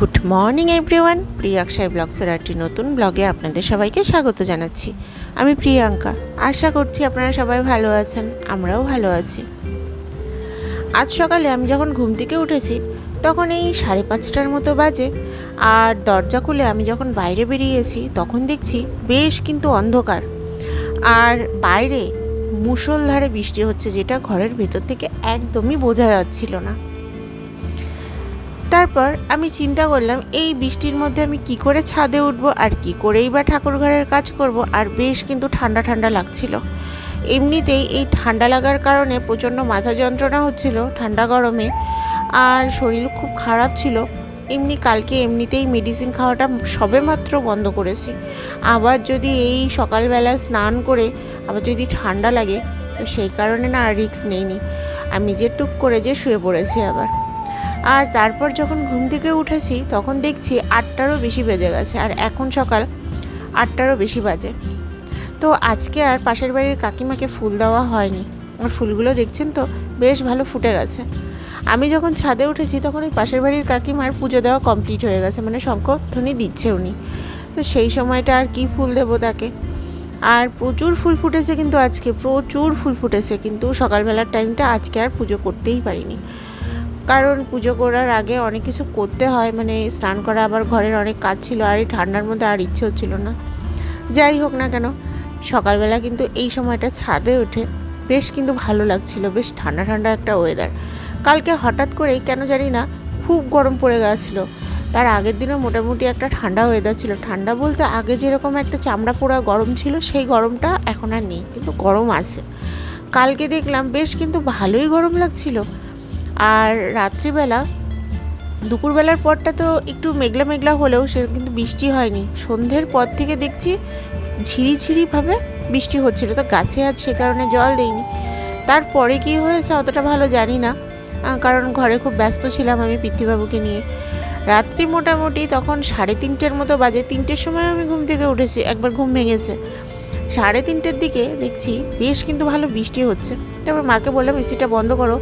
Good morning, everyone. প্রিয়াক্ষায় ব্লগসের একটি নতুন ব্লগে আপনাদের সবাইকে স্বাগত জানাচ্ছি। আমি প্রিয়াঙ্কা। আশা করছি আপনারা সবাই ভালো আছেন, আমরাও ভালো আছি। আজ সকালে আমি যখন ঘুম থেকে উঠেছি, তখন এই সাড়ে পাঁচটার মতো বাজে, আর দরজা খুলে আমি যখন বাইরে বেরিয়েছি, তখন দেখছি বেশ কিন্তু অন্ধকার। আর বাইরে মুষলধারে বৃষ্টি হচ্ছে, যেটা ঘরের ভেতর থেকে একদমই বোঝা যাচ্ছিল না। তারপর আমি চিন্তা করলাম, এই বৃষ্টির মধ্যে আমি কি করে ছাদে উঠব আর কি করেই বা ঠাকুর ঘরের কাজ করব? আর বেশ কিন্তু ঠান্ডা ঠান্ডা লাগছিল। এমনিতেই এই ঠান্ডা লাগার কারণে প্রচণ্ড মাথা যন্ত্রণা হচ্ছিল ঠান্ডা গরমে। আর শরীর খুব খারাপ ছিল। এমনি কালকে এমনিতেই মেডিসিন খাওয়াটা সবেমাত্র বন্ধ করেছি। আবার যদি এই সকালবেলা স্নান করে আবার যদি ঠান্ডা লাগে, তো সেই কারণে না আর রিস্ক নেইনি। আমি যে টুক করে যে শুয়ে পড়েছি আবার। আর তারপর যখন ঘুম থেকে উঠেছি, তখন দেখছি আটটারও বেশি বেজে গেছে আর এখন সকাল আটটারও বেশি বাজে। তো আজকে আর পাশের বাড়ির কাকিমাকে ফুল দেওয়া হয়নি। আর ফুলগুলো দেখছেন তো? বেশ ভালো ফুটে গেছে। আমি যখন ছাদে উঠেছি, তখন ওই পাশের বাড়ির কাকিমার পুজো দেওয়া কমপ্লিট হয়ে গেছে মানে শঙ্করধ্বনি দিচ্ছে উনি। তো সেই সময়টা আর কি ফুল দেবো তাকে? আর প্রচুর ফুল ফুটেছে কিন্তু আজকে, প্রচুর ফুল ফুটেছে কিন্তু সকালবেলার টাইমটা আজকে আর পুজো করতেই পারিনি। কারণ পুজো করার আগে অনেক কিছু করতে হয় মানে স্নান করা আবার ঘরের অনেক কাজ ছিল আর এই ঠান্ডার মধ্যে আর ইচ্ছে হচ্ছিল না। যাই হোক না কেন, সকালবেলা কিন্তু এই সময়টা ছাদে ওঠে বেশ কিন্তু ভালো লাগছিল, বেশ ঠান্ডা ঠান্ডা একটা ওয়েদার কালকে হঠাৎ করেই, কেন জানি না, খুব গরম পড়ে গেছিল। তার আগের দিনও মোটামুটি একটা ঠান্ডা ওয়েদার ছিল। ঠান্ডা বলতে আগে যেরকম একটা চামড়া পোড়া গরম ছিল, সেই গরমটা এখন আর নেই, কিন্তু গরম আছে। কালকে দেখলাম বেশ কিন্তু ভালোই গরম লাগছিল। আর রাত্রিবেলা, দুপুরবেলার পরটা তো একটু মেঘলা মেঘলা হলেও সে কিন্তু বৃষ্টি হয়নি। সন্ধ্যের পর থেকে দেখছি ঝিরি ঝিরিভাবে বৃষ্টি হচ্ছিল, তো গাছে আর সে কারণে জল দেয়নি তারপরে কি হয়েছে অতটা ভালো জানি না কারণ ঘরে খুব ব্যস্ত ছিলাম আমি পৃথ্বীবাবুকে নিয়ে। রাত্রি মোটামুটি তখন সাড়ে তিনটের মতো বাজে, তিনটের সময় আমি ঘুম থেকে উঠেছি, একবার ঘুম ভেঙেছে। সাড়ে তিনটের দিকে দেখছি বেশ কিন্তু ভালো বৃষ্টি হচ্ছে। তারপর মাকে বললাম, এসিটা বন্ধ করো।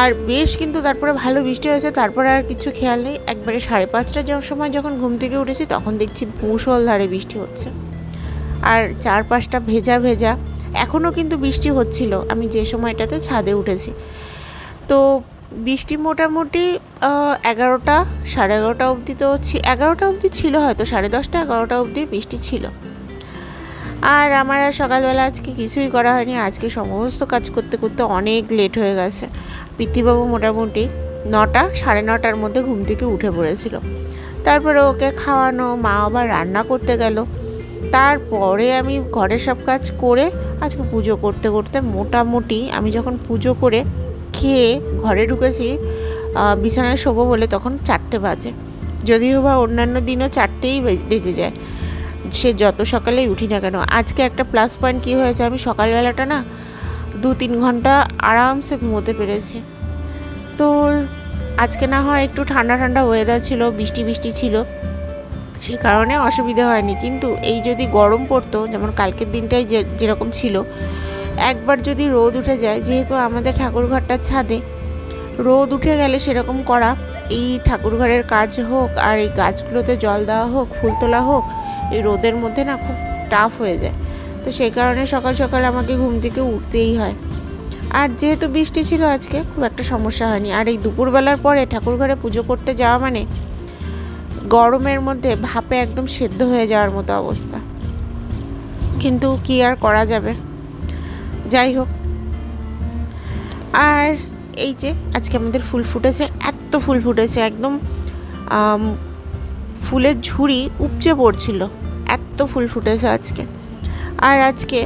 আর বেশ কিন্তু তারপরে ভালো বৃষ্টি হয়েছে, তারপরে আর কিছু খেয়াল নেই। একবারে সাড়ে পাঁচটার সময় যখন ঘুম থেকে উঠেছি, তখন দেখছি মুষলধারে বৃষ্টি হচ্ছে। আর চারপাশটা ভেজা ভেজা। এখনও কিন্তু বৃষ্টি হচ্ছিল, আমি যে সময়টাতে ছাদে উঠেছি। তো বৃষ্টি মোটামুটি এগারোটা, সাড়ে এগারোটা অবধি তো এগারোটা অবধি ছিল হয়তো, সাড়ে দশটা, এগারোটা অবধি বৃষ্টি ছিল। আর আমার আর সকালবেলা আজকে কিছুই করা হয়নি, আজকে সমস্ত কাজ করতে করতে অনেক লেট হয়ে গেছে। পিতৃবাবু মোটামুটি নটা, সাড়ে নটার মধ্যে ঘুম থেকে উঠে পড়েছিল। তারপরে ওকে খাওয়ানো, মা আবার রান্না করতে গেল। তারপরে আমি ঘরের সব কাজ করে আজকে পুজো করতে করতে মোটামুটি আমি যখন পুজো করে খেয়ে ঘরে ঢুকেছি বিছানায় শোবো বলে তখন চারটে বাজে। যদিও বা অন্যান্য দিনও চারটেই বেজ- যায়। সে যত সকালেই উঠি না কেন, আজকে একটা প্লাস পয়েন্ট কী হয়েছে? আমি সকালবেলাটা না দু তিন ঘণ্টা আরামসে ঘুমোতে পেরেছি। তো আজকে না হয় একটু ঠান্ডা ঠান্ডা ওয়েদার ছিল, বৃষ্টি বৃষ্টি ছিল, সে কারণে অসুবিধা হয়নি। কিন্তু এই যদি গরম পড়তো, যেমন কালকের দিনটাই যে, যেরকম ছিল, একবার যদি রোদ উঠে যায়, যেহেতু আমাদের ঠাকুরঘরটা ছাদে, রোদ উঠে গেলে সেরকম করা, এই ঠাকুরঘরের কাজ হোক আর এই গাছগুলোতে জল দেওয়া হোক, ফুল তোলা হোক, এই রোদের মধ্যে না খুব টাফ হয়ে যায়। তো সেই কারণে সকাল সকাল আমাকে ঘুম থেকে উঠতেই হয়। আর যেহেতু বৃষ্টি ছিল আজকে, খুব একটা সমস্যা হয়নি। আর এই দুপুরবেলার পরে ঠাকুরঘরে পুজো করতে যাওয়া মানে গরমের মধ্যে ভাপে একদম সেদ্ধ হয়ে যাওয়ার মতো অবস্থা। কিন্তু কি আর করা যাবে? যাই হোক। আর এই যে আজকে আমাদের ফুল ফুটেছে, এত ফুল ফুটেছে, একদম ফুলের ঝুড়ি উপচে পড়ছিল। এত ফুল ফুটেছে আজকে। আর আজকে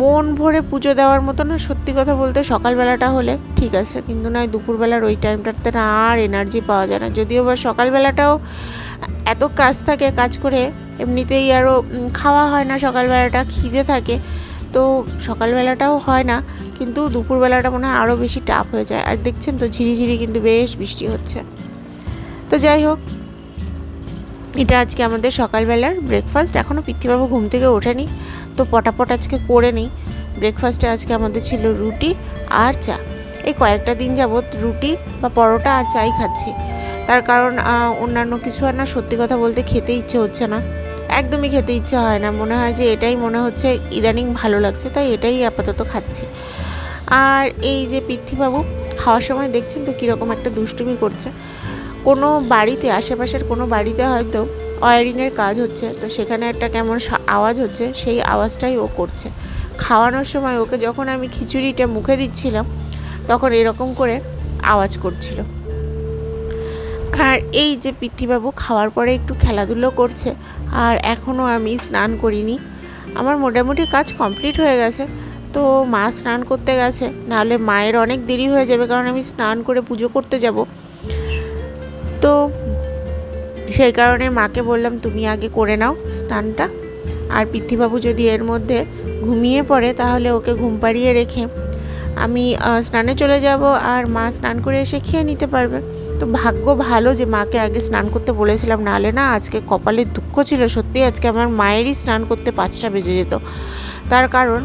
মন ভরে পুজো দেওয়ার মতো না, সত্যি কথা বলতে সকালবেলাটা হলে ঠিক আছে, কিন্তু নয় দুপুরবেলার ওই টাইমটাতে না আর এনার্জি পাওয়া যায় না। যদিও বা সকালবেলাটাও এত কাজ থাকে, কাজ করে এমনিতেই আরও খাওয়া হয় না, সকালবেলাটা খিদে থাকে, তো সকালবেলাটাও হয় না, কিন্তু দুপুরবেলাটা মনে হয় আরও বেশি টাফ হয়ে যায়। আর দেখছেন তো ঝিরিঝিরি কিন্তু বেশ বৃষ্টি হচ্ছে। তো যাই হোক এটা আজকে আমাদের সকালবেলার ব্রেকফাস্ট এখনও পৃথ্বীবাবু ঘুম থেকে ওঠেনি, তো পটাপট আজকে করে নিই। ব্রেকফাস্টে আজকে আমাদের ছিল রুটি আর চা। এই কয়েকটা দিন যাবৎ রুটি বা পরোটা আর চাই খাচ্ছি। তার কারণ অন্যান্য কিছু আর না, সত্যি কথা বলতে খেতে ইচ্ছে হচ্ছে না। একদমই খেতে ইচ্ছে হয় না। মনে হয় যে এটাই মনে হচ্ছে ইদানিং ভালো লাগছে, তাই এটাই আপাতত খাচ্ছি। আর এই যে পৃথ্বীবাবু খাওয়ার সময় দেখছেন তো কীরকম একটা দুষ্টুমি করছে। কোনো বাড়িতে, আশেপাশের কোনো বাড়িতে হয়তো ওয়ারিংয়ের কাজ হচ্ছে, তো সেখানে একটা কেমন আওয়াজ হচ্ছে, সেই আওয়াজটাই ও করছে। খাওয়ানোর সময় ওকে যখন আমি খিচুড়িটা মুখে দিচ্ছিলাম, তখন এরকম করে আওয়াজ করছিল। আর এই যে পৃথ্বীবাবু খাওয়ার পরে একটু খেলাধুলো করছে, আর এখনও আমি স্নান করিনি। আমার মোটামুটি কাজ কমপ্লিট হয়ে গেছে, তো মা স্নান করতে গেছে, নাহলে মায়ের অনেক দেরি হয়ে যাবে, কারণ আমি স্নান করে পুজো করতে যাব। তো সেই কারণে মাকে বললাম, তুমি আগে করে নাও স্নানটা। আর পৃথ্বীবাবু যদি এর মধ্যে ঘুমিয়ে পড়ে, তাহলে ওকে ঘুম পাড়িয়ে রেখে আমি স্নানে চলে যাব আর মা স্নান করে এসে খেয়ে নিতে পারবে। তো ভাগ্য ভালো যে মাকে আগে স্নান করতে বলেছিলাম, নাহলে না আজকে কপালে দুঃখ ছিল। সত্যি আজকে আমার মায়েরই স্নান করতে পাঁচটা বেজে যেত। তার কারণ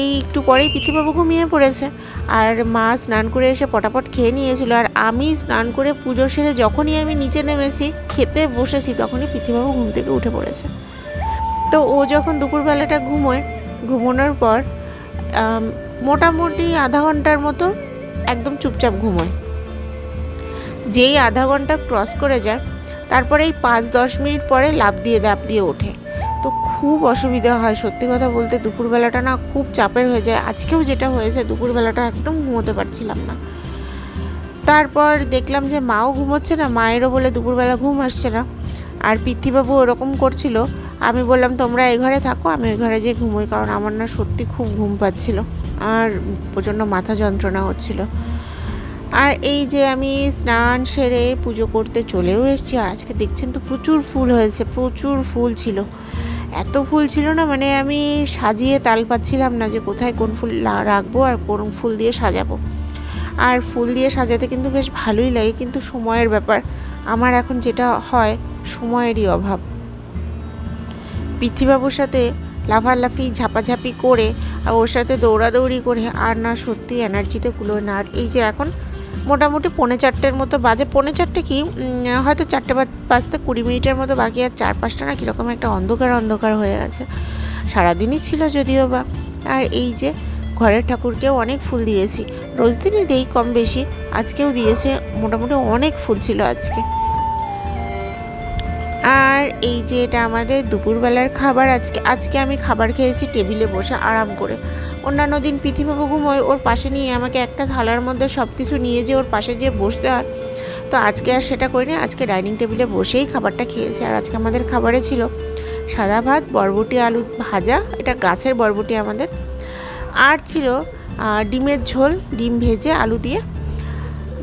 এই একটু পরেই পৃথিবাবু ঘুমিয়ে পড়েছে। আর মা স্নান করে এসে পটাপট খেয়ে নিয়েছিল। আর আমি স্নান করে পুজো সেরে যখনই আমি নিচে নেমেছি, খেতে বসেছি, তখনই পৃথিবাবু ঘুম থেকে উঠে পড়েছে। তো ও যখন দুপুরবেলাটা ঘুমোয়, ঘুমানোর পর মোটামুটি আধা ঘণ্টার মতো একদম চুপচাপ ঘুমোয়। যেই আধা ঘণ্টা ক্রস করে যায়, তারপরে এই পাঁচ দশ মিনিট পরে লাফ দিয়ে লাফ দিয়ে ওঠে। তো খুব অসুবিধা হয়। সত্যি কথা বলতে দুপুরবেলাটা না খুব চাপের হয়ে যায়। আজকেও যেটা হয়েছে, দুপুরবেলাটা একদম ঘুমোতে পারছিলাম না। তারপর দেখলাম যে মাও ঘুমোচ্ছে না, মায়েরও বলে দুপুরবেলা ঘুম আসছে না। আর পৃথ্বীবাবু ওরকম করছিল। আমি বললাম, তোমরা এই ঘরে থাকো, আমি ওই ঘরে যেয়ে ঘুমোই। কারণ আমার না সত্যি খুব ঘুম পাচ্ছিল আর প্রচণ্ড মাথা যন্ত্রণা হচ্ছিল। আর এই যে আমি স্নান সেরে পুজো করতে চলেও এসেছি। আর আজকে দেখছেন তো প্রচুর ফুল হয়েছে, প্রচুর ফুল ছিল। এত ফুল ছিল না মানে আমি সাজিয়ে তাল পাচ্ছিলাম না যে কোথায় কোন ফুল রাখব আর কোন ফুল দিয়ে সাজাবো। আর ফুল দিয়ে সাজাতে কিন্তু বেশ ভালোই লাগে, কিন্তু সময়ের ব্যাপার। আমার এখন যেটা হয়, সময়েরই অভাব। পৃথ্বীবাবুর সাথে লাফালাফি, ঝাপাঝাপি করে, আর ওর সাথে দৌড়াদৌড়ি করে, আর না সত্যি এনার্জিতে কুলোয় না। আর এই যে এখন মোটামুটি পৌনে চারটের মতো বাজে। পৌনে চারটে কি হয়তো চারটে বাজতে কুড়ি মিনিটের মতো বাকি, আর চার পাঁচটা না কীরকম একটা অন্ধকার অন্ধকার হয়ে গেছে সারাদিনই ছিল যদিও বা। আর এই যে ঘরের ঠাকুরকেও অনেক ফুল দিয়েছি। রোজ দিনই দেই কম বেশি, আজকেও দিয়েছে। মোটামুটি অনেক ফুল ছিল আজকে। এই যে এটা আমাদের দুপুরবেলার খাবার, আজকে আজকে আমি খাবার খেয়েছি টেবিলে বসে আরাম করে। অন্যান্য দিন পৃথিবীবাবু ঘুমোয় ওর পাশে নিয়ে আমাকে একটা থালার মধ্যে সব কিছু নিয়ে যে ওর পাশে যেয়ে বসতে হয়। তো আজকে আর সেটা করিনি, আজকে ডাইনিং টেবিলে বসেই খাবারটা খেয়েছি। আর আজকে আমাদের খাবারে ছিল সাদা ভাত, বরবটি, আলু ভাজা, এটা গাছের বরবটি আমাদের। আর ছিল ডিমের ঝোল, ডিম ভেজে আলু দিয়ে,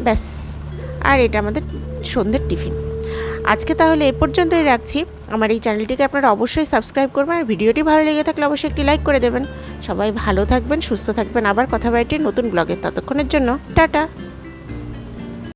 ব্যাস। আর এটা আমাদের সন্ধ্যের টিফিন। আজকে তাহলে এ পর্যন্তই রাখছি। আমার এই চ্যানেলটিকে আপনারা অবশ্যই সাবস্ক্রাইব করবেন আর ভিডিওটি ভালো লেগে থাকলে অবশ্যই একটি লাইক করে দেবেন। সবাই ভালো থাকবেন, সুস্থ থাকবেন। আবার কথা বাড়িটি নতুন ব্লগে ততক্ষণের জন্য টাটা।